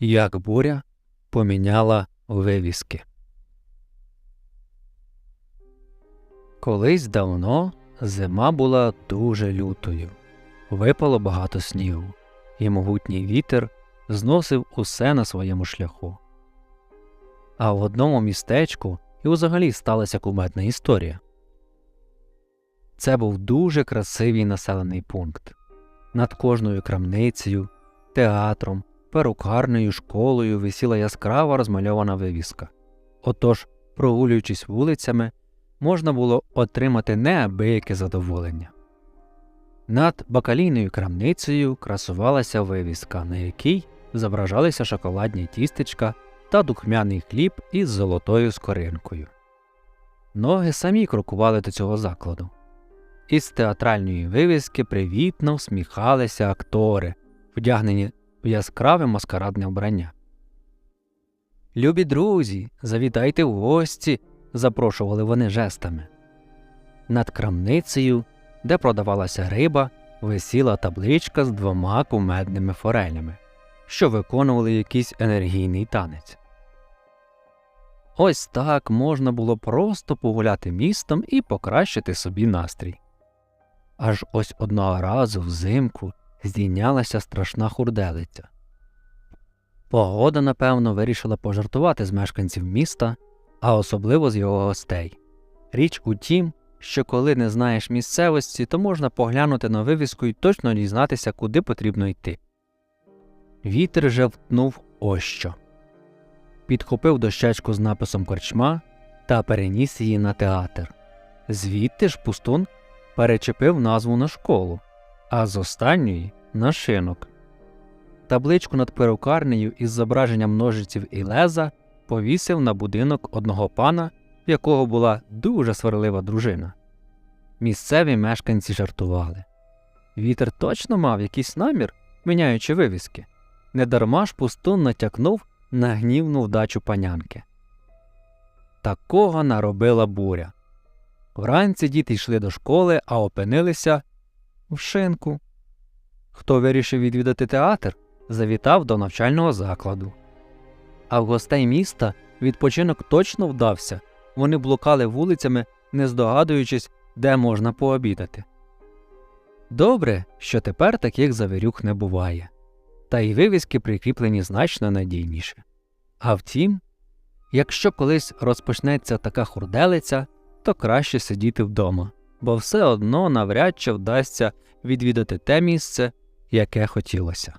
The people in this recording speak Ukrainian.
Як буря поміняла вивіски. Колись давно зима була дуже лютою. Випало багато снігу, і могутній вітер зносив усе на своєму шляху. А в одному містечку і взагалі сталася кумедна історія. Це був дуже красивий населений пункт. Над кожною крамницею, театром, перукарнею школою висіла яскрава розмальована вивіска. Отож, прогулюючись вулицями, можна було отримати неабияке задоволення. Над бакалійною крамницею красувалася вивіска, на якій зображалися шоколадні тістечка та духмяний хліб із золотою скоринкою. Ноги самі крокували до цього закладу. Із театральної вивіски привітно всміхалися актори, вдягнені в яскраве маскарадне вбрання. Любі друзі, завітайте в гості, запрошували вони жестами. Над крамницею, де продавалася риба, висіла табличка з двома кумедними форелями, що виконували якийсь енергійний танець. Ось так можна було просто погуляти містом і покращити собі настрій. Аж ось одного разу взимку здійнялася страшна хурделиця. Погода, напевно, вирішила пожартувати з мешканців міста, а особливо з його гостей. Річ у тім, що коли не знаєш місцевості, то можна поглянути на вивіску і точно дізнатися, куди потрібно йти. Вітер же втнув ось що. Підхопив дощечку з написом корчма та переніс її на театр. Звідти ж пустун перечепив назву на школу, а з останньої на шинок. Табличку над перукарнею із зображенням ножиців і леза повісив на будинок одного пана, в якого була дуже сварлива дружина. Місцеві мешканці жартували. Вітер точно мав якийсь намір, міняючи вивіски. Недарма ж пустун натякнув на гнівну вдачу панянки. Такого наробила буря. Вранці діти йшли до школи, а опинилися в шинку. Хто вирішив відвідати театр, завітав до навчального закладу. А в гостей міста відпочинок точно вдався, вони блукали вулицями, не здогадуючись, де можна пообідати. Добре, що тепер таких завірюх не буває, та й вивіски прикріплені значно надійніше. А втім, якщо колись розпочнеться така хурделиця, то краще сидіти вдома, бо все одно навряд чи вдасться відвідати те місце, яке хотілося.